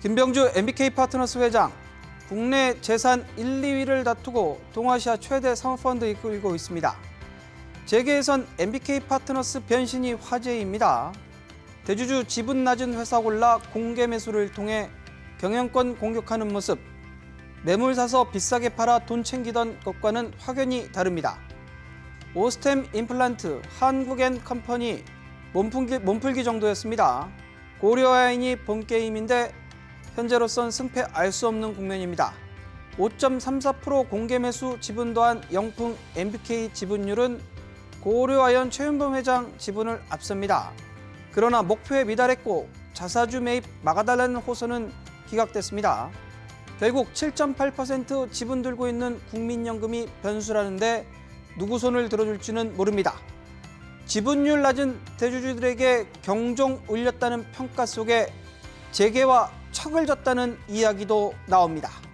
김병주 MBK 파트너스 회장, 국내 재산 1, 2위를 다투고 동아시아 최대 사모펀드 이끌고 있습니다. 재계에선 MBK 파트너스 변신이 화제입니다. 대주주 지분 낮은 회사 골라 공개 매수를 통해 경영권 공격하는 모습, 매물 사서 비싸게 팔아 돈 챙기던 것과는 확연히 다릅니다. 오스템 임플란트 한국엔 컴퍼니 몸풀기, 몸풀기 정도였습니다. 고려아인이 본 게임인데 현재로선 승패 알 수 없는 국면입니다. 5.34% 공개 매수 지분 더한 영풍 MBK 지분율은 고려아연 최윤범 회장 지분을 앞섭니다. 그러나 목표에 미달했고 자사주 매입 막아달라는 호소는 기각됐습니다. 결국 7.8% 지분 들고 있는 국민연금이 변수라는데 누구 손을 들어줄지는 모릅니다. 지분율 낮은 대주주들에게 경종 울렸다는 평가 속에 재계와 척을 졌다는 이야기도 나옵니다.